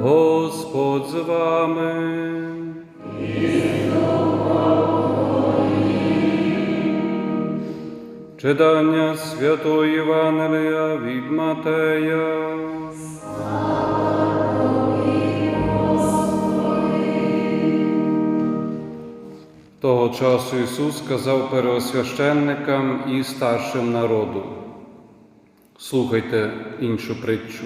Господь з вами. Читання Святої Євангелія від Матея. Того часу Ісус сказав первосвященникам і старшим народу. Слухайте іншу притчу.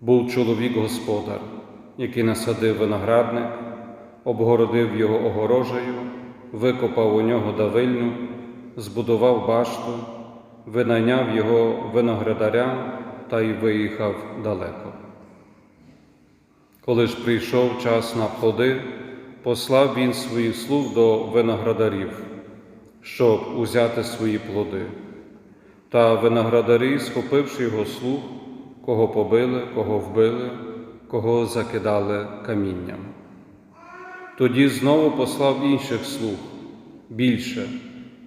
Був чоловік господар, який насадив виноградник, обгородив його огорожею, викопав у нього давильню, збудував башту, винайняв його виноградарям та й виїхав далеко. Коли ж прийшов час на плоди, послав він своїх слуг до виноградарів, щоб узяти свої плоди. Та виноградарі, схопивши його слуг, кого побили, кого вбили, кого закидали камінням. Тоді знову послав інших слуг більше,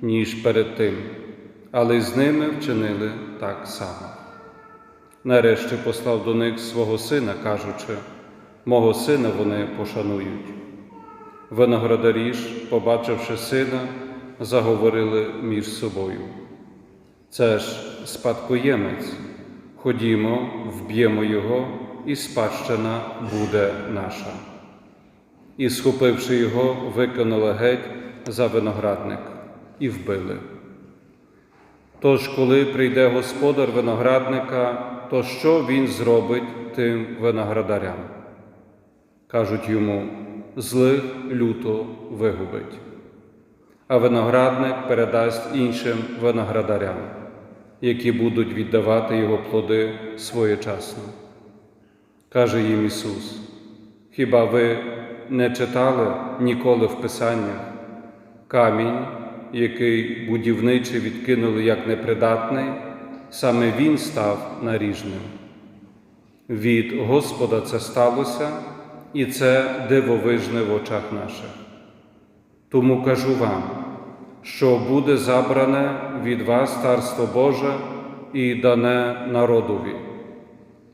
ніж перед тим, але з ними вчинили так само. Нарешті послав до них свого сина, кажучи, мого сина вони пошанують. Виноградарі ж, побачивши сина, заговорили між собою. Це ж спадкоємець. Ходімо, вб'ємо його, і спадщина буде наша. І, схопивши його, викинули геть за виноградник і вбили. Тож, коли прийде господар виноградника, то що він зробить тим виноградарям? Кажуть йому, злих люто вигубить, а виноградник передасть іншим виноградарям, які будуть віддавати його плоди своєчасно. Каже їм Ісус: Хіба ви не читали ніколи в Писаннях камінь, який будівничі відкинули як непридатний, саме він став наріжним. Від Господа це сталося, і це дивовижне в очах наших. Тому кажу вам, що буде забране від вас Царство Боже і дане народові,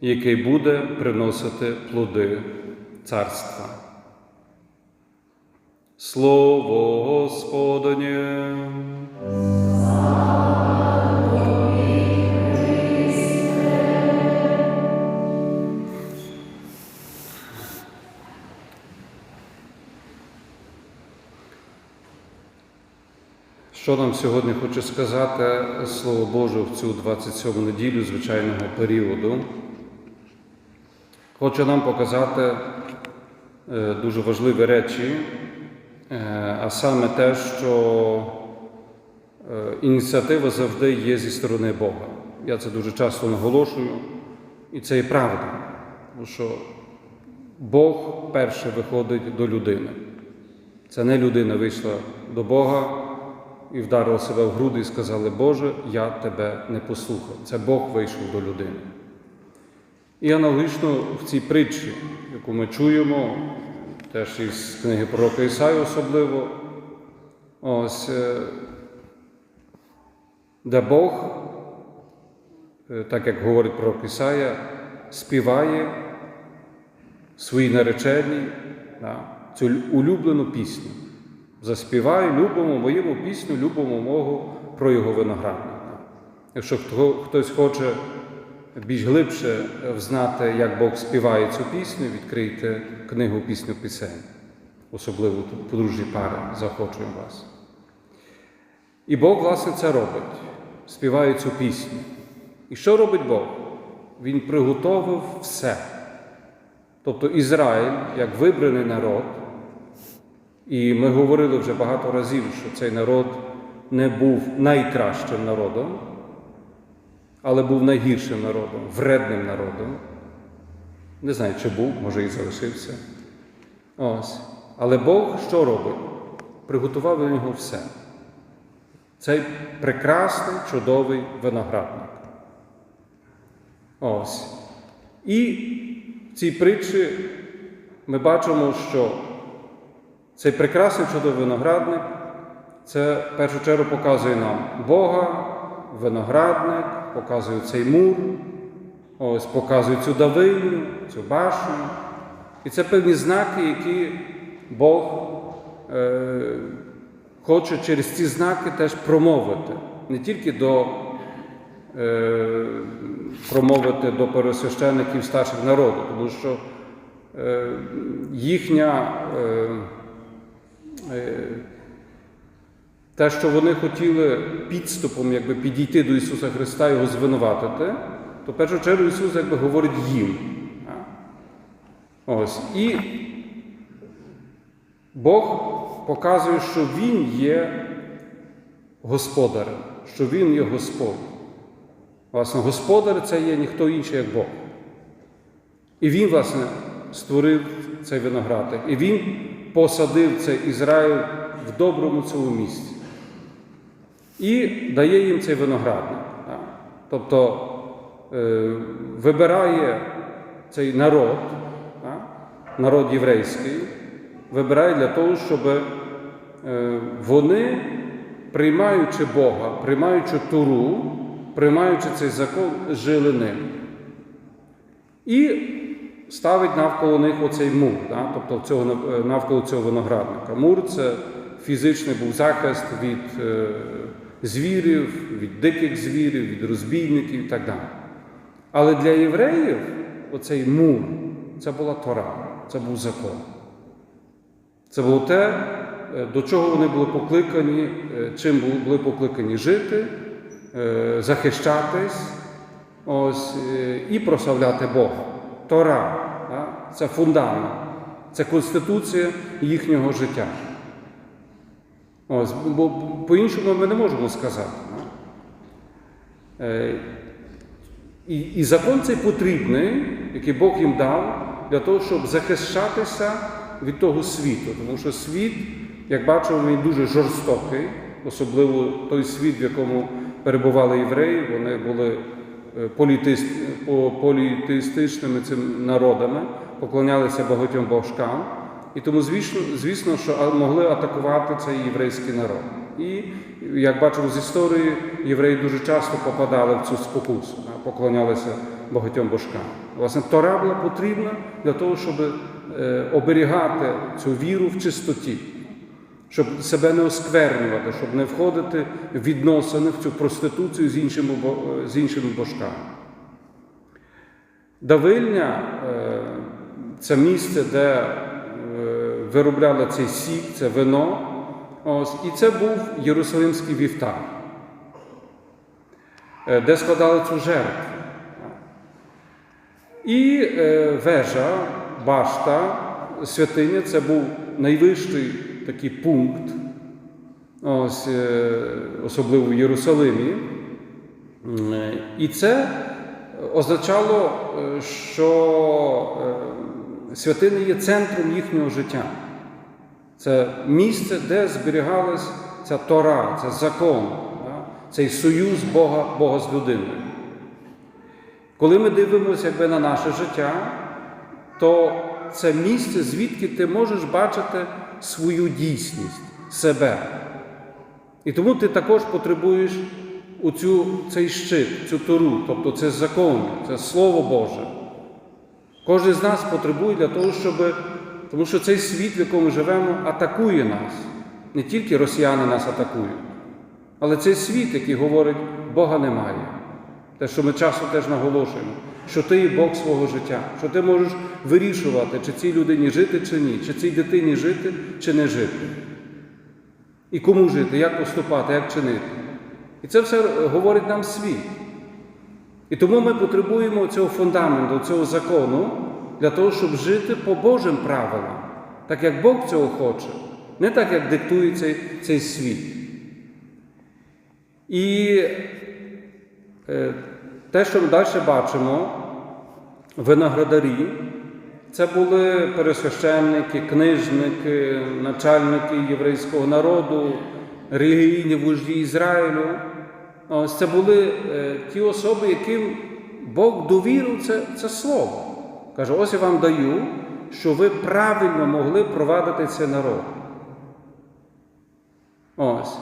який буде приносити плоди царства. Слово Господнє. Що нам сьогодні хоче сказати Слово Боже в цю 27 неділю звичайного періоду? Хоче нам показати е, дуже важливі речі, е, а саме те, що е, ініціатива завжди є зі сторони Бога. Я це дуже часто наголошую, і це і правда, тому що Бог перше виходить до людини. Це не людина вийшла до Бога і вдарила себе в груди і сказали, Боже, я тебе не послухав. Це Бог вийшов до людини. І аналогічно в цій притчі, яку ми чуємо, теж із книги пророка Ісаю особливо, ось, е, де Бог, е, так як говорить пророк Ісая, співає своїй нареченій цю улюблену пісню. Заспівай, любимо моєму пісню, любимо мого про його виноградника. Якщо хтось хоче більш глибше взнати, як Бог співає цю пісню, відкрийте книгу пісню пісень, особливо тут подружні пари, захочуємо вас. І Бог, власне, це робить, співає цю пісню. І що робить Бог? Він приготовив все. Тобто Ізраїль, як вибраний народ, і ми говорили вже багато разів, що цей народ не був найкращим народом, але був найгіршим народом, вредним народом. Не знаю, чи був, може і залишився. Ось. Але Бог що робить? Приготував для нього все. Цей прекрасний, чудовий виноградник. Ось. І в цій притчі ми бачимо, що цей прекрасний чудовий виноградник це в першу чергу показує нам Бога, виноградник, показує цей мур, ось показують цю давильню, цю башню. І це певні знаки, які Бог е, хоче через ці знаки теж промовити. Не тільки до е, промовити до пересвящеників старших народу, тому що е, їхня е, те, що вони хотіли підступом якби, підійти до Ісуса Христа його звинуватити, то в першу чергу Ісус якби говорить їм. Ось. І Бог показує, що Він є господарем, що Він є Господь. Власне, господар це є ніхто інший, як Бог. І Він, власне, створив цей виноградник. І Він посадив цей Ізраїль в доброму цьому місці. І дає їм цей виноградник. Тобто е, вибирає цей народ, народ єврейський, вибирає для того, щоб е, вони, приймаючи Бога, приймаючи Туру, приймаючи цей закон, жили ним. І ставить навколо них оцей мур, да? тобто цього, навколо цього виноградника. Мур це фізичний був захист від е, звірів, від диких звірів, від розбійників і так далі. Але для євреїв оцей мур це була Тора, це був закон. Це було те, е, до чого вони були покликані, е, чим були- покликані жити, е, захищатись ось, е, і прославляти Бога. Тора да? це фундамент, це конституція їхнього життя. Ось, бо по-іншому ми не можемо сказати. да. Е, І, і закон цей потрібний, який Бог їм дав, для того, щоб захищатися від того світу. Тому що світ, як бачимо, він дуже жорстокий, особливо той світ, в якому перебували євреї, вони були політеїстичними цим народами, поклонялися багатьом божкам. І тому, звісно, звісно, що могли атакувати цей єврейський народ. І як бачимо з історії, євреї дуже часто попадали в цю спокусу, поклонялися багатьом божкам. Власне, Тора була потрібна для того, щоб е, оберігати цю віру в чистоті, щоб себе не осквернювати, щоб не входити в відносини в цю проституцію з іншими, з іншими божками. Давильня е, це місце, де е, виробляли цей сік, це вино. Ось, і це був Єрусалимський вівтар, е, де складали цю жертву. І е, вежа, башта, святиня це був найвищий такий пункт, ось, е, особливо в Єрусалимі. Е, І це означало, е, що святиня є центром їхнього життя. Це місце, де зберігалась ця Тора, це закон, цей союз Бога, Бога з людиною. Коли ми дивимося якби, на наше життя, то це місце, звідки ти можеш бачити свою дійсність, себе. І тому ти також потребуєш оцю, цей щит, цю тору, тобто це закон, це Слово Боже. Кожен з нас потребує для того, щоб. Тому що цей світ, в якому живемо, атакує нас. Не тільки росіяни нас атакують, але цей світ, який говорить, Бога немає. Те, що ми часто теж наголошуємо, що ти є Бог свого життя, що ти можеш вирішувати, чи цій людині жити, чи ні, чи цій дитині жити, чи не жити. І кому жити, як поступати, як чинити. І це все говорить нам світ. І тому ми потребуємо цього фундаменту, цього закону для того, щоб жити по Божим правилам, так як Бог цього хоче, не так, як диктує цей, цей світ. І е, те, що ми далі бачимо, виноградарі, це були пересвященники, книжники, начальники єврейського народу, релігійні вожді Ізраїлю. Ось це були е, ті особи, яким Бог довірив це, це слово. Каже, ось я вам даю, що ви правильно могли провадити цей народ. Ось.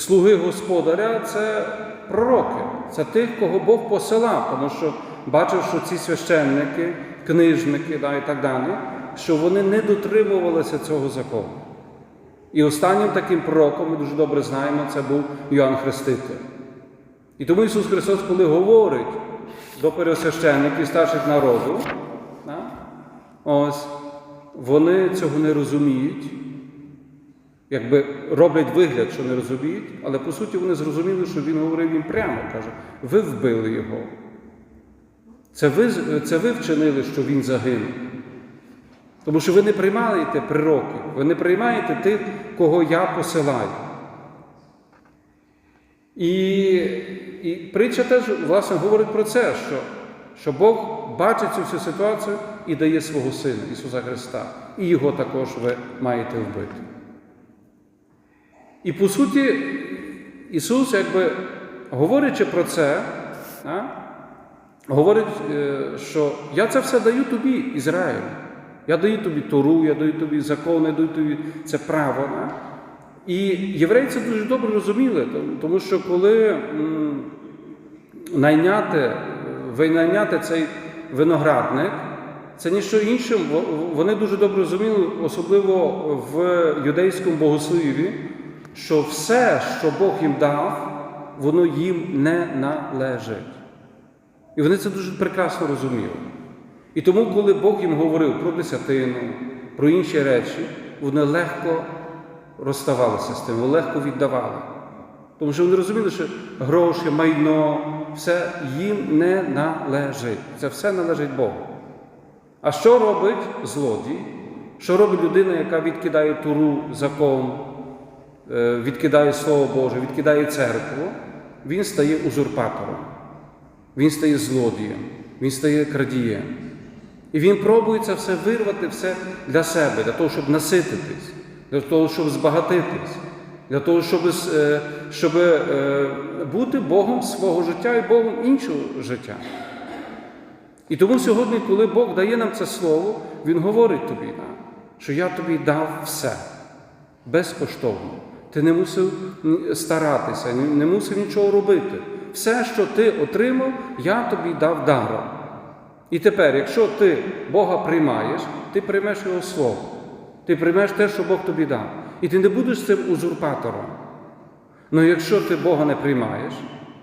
Слуги господаря це пророки. Це тих, кого Бог посилав, тому що бачив, що ці священники, книжники да, і так далі, що вони не дотримувалися цього закону. І останнім таким пророком, ми дуже добре знаємо, це був Йоанн Хреститель. І тому Ісус Христос, коли говорить до пересвященників старших народу, да, ось, вони цього не розуміють, якби роблять вигляд, що не розуміють, але по суті вони зрозуміли, що він говорив їм прямо, каже, ви вбили його. Це ви, це ви вчинили, що він загинув. Тому що ви не приймаєте прироків, ви не приймаєте тих, кого я посилаю. І, і притча теж власне говорить про це, що, що Бог бачить цю всю ситуацію і дає свого Сина Ісуса Христа. І його також ви маєте вбити. І по суті, Ісус, якби говорячи про це, а, говорить, е, що я це все даю тобі, Ізраїлю. Я даю тобі Тору, я даю тобі закон, я даю тобі це право. Да? І євреї це дуже добре розуміли, тому що коли найняти, винайняти цей виноградник, це ніщо інше, вони дуже добре розуміли, особливо в юдейському богослові, що все, що Бог їм дав, воно їм не належить. І вони це дуже прекрасно розуміли. І тому, коли Бог їм говорив про десятину, про інші речі, вони легко розставалися з тим, вони легко віддавали. Тому що вони розуміли, що гроші, майно, все їм не належить. Це все належить Богу. А що робить злодій? Що робить людина, яка відкидає туру, закон, відкидає Слово Боже, відкидає церкву? Він стає узурпатором, він стає злодієм, він стає крадієм. І він пробує це все вирвати все для себе, для того, щоб насититись, для того, щоб збагатитись, для того, щоб, е, щоб е, бути Богом свого життя і Богом іншого життя. І тому сьогодні, коли Бог дає нам це слово, Він говорить тобі, що я тобі дав все безкоштовно. Ти не мусив старатися, не мусив нічого робити. Все, що ти отримав, я тобі дав даром. І тепер, якщо ти Бога приймаєш, ти приймеш Його Слово. Ти приймеш те, що Бог тобі дав. І ти не будеш цим узурпатором. Ну якщо ти Бога не приймаєш,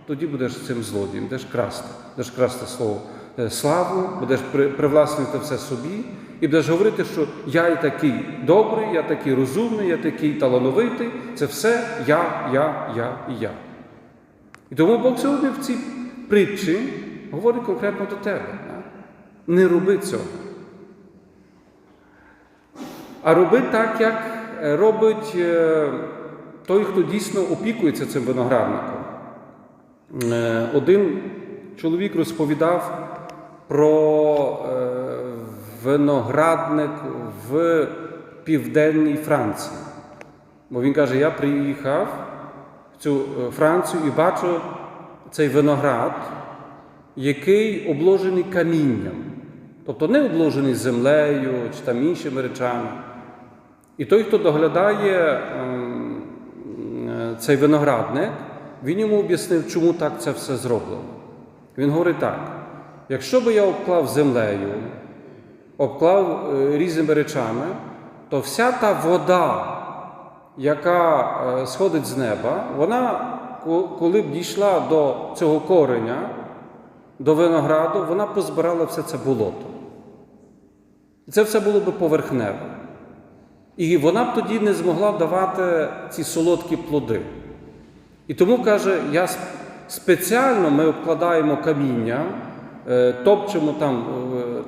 тоді будеш цим злодієм, будеш красти, будеш красти слово славу, будеш привласнити все собі, і будеш говорити, що я і такий добрий, я такий розумний, я такий талановитий. Це все я, я, я і я. І тому Бог сьогодні в цій притчі говорить конкретно до тебе. Не роби цього. А роби так, як робить той, хто дійсно опікується цим виноградником. Один чоловік розповідав про виноградник в південній Франції. Бо він каже: я приїхав в цю Францію і бачу цей виноград, який обложений камінням. Тобто не обложений землею чи там іншими речами. І той, хто доглядає цей виноградник, він йому об'яснив, чому так це все зроблено. Він говорить так: якщо би я обклав землею, обклав різними речами, то вся та вода, яка сходить з неба, вона, коли б дійшла до цього кореня, до винограду, вона позбирала все це болото. І це все було б поверхневе. І вона б тоді не змогла давати ці солодкі плоди. І тому каже, я спеціально ми обкладаємо каміння, топчемо там,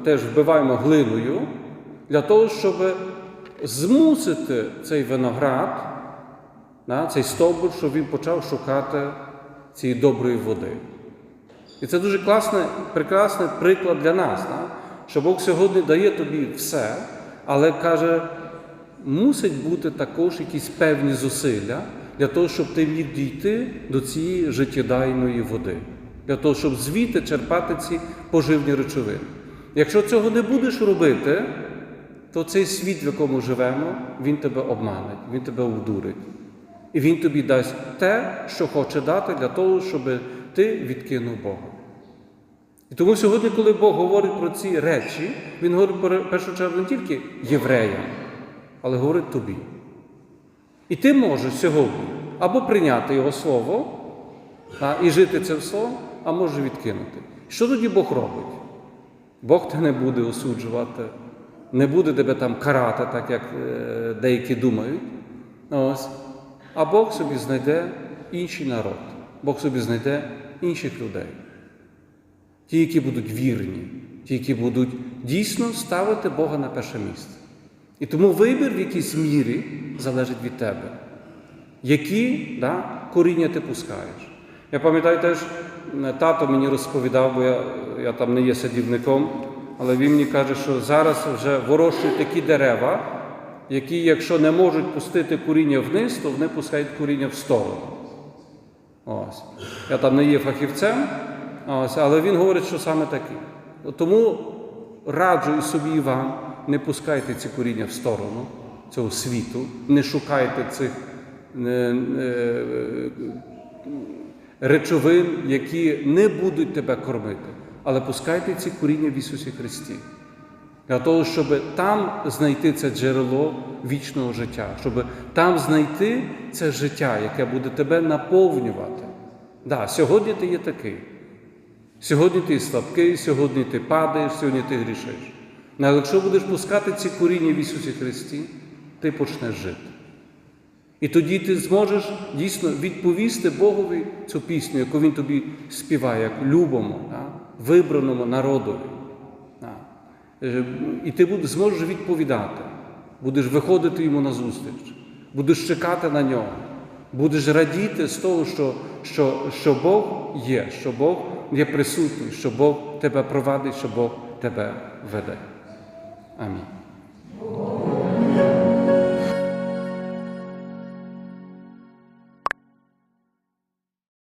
теж вбиваємо глиною, для того, щоб змусити цей виноград, цей стовбур, щоб він почав шукати цієї доброї води. І це дуже класний, прекрасний приклад для нас, що Бог сьогодні дає тобі все, але каже, мусить бути також якісь певні зусилля для того, щоб ти міг дійти до цієї життєдайної води, для того, щоб звідти черпати ці поживні речовини. Якщо цього не будеш робити, то цей світ, в якому живемо, він тебе обманить, він тебе вдурить. І він тобі дасть те, що хоче дати, для того, щоб ти відкинув Бога. І тому сьогодні, коли Бог говорить про ці речі, Він говорить про- першу чергу не тільки євреям, але говорить тобі. І ти можеш сьогодні або прийняти Його Слово і жити це слово, а може відкинути. Що тоді Бог робить? Бог тебе не буде осуджувати, не буде тебе там карати, так як е, деякі думають. Ось. А Бог собі знайде інший народ, Бог собі знайде інших людей. Ті, які будуть вірні, ті, які будуть дійсно ставити Бога на перше місце. І тому вибір в якійсь мірі залежить від тебе. Які да, коріння ти пускаєш? Я пам'ятаю теж, тато мені розповідав, бо я, я там не є садівником, але він мені каже, що зараз вже ворощують такі дерева, які, якщо не можуть пустити коріння вниз, то вони пускають коріння в сторону. Ось. Я там не є фахівцем, ось, але він говорить, що саме таке. Тому раджу і собі і вам, не пускайте ці коріння в сторону цього світу, не шукайте цих речовин, які не будуть тебе кормити, але пускайте ці коріння в Ісусі Христі. Для того, щоб там знайти це джерело вічного життя, щоб там знайти це життя, яке буде тебе наповнювати. Да, сьогодні ти є такий. Сьогодні ти слабкий, сьогодні ти падаєш, сьогодні ти грішиш. Але якщо будеш пускати ці коріння в Ісусі Христі, ти почнеш жити. І тоді ти зможеш дійсно відповісти Богові цю пісню, яку Він тобі співає, як любому, да? вибраному народові. Да. Е, І ти зможеш відповідати, будеш виходити йому на зустріч, будеш чекати на нього, будеш радіти з того, що, що, що Бог є, що Бог є присутній, що Бог тебе провадить, що Бог тебе веде. Амінь.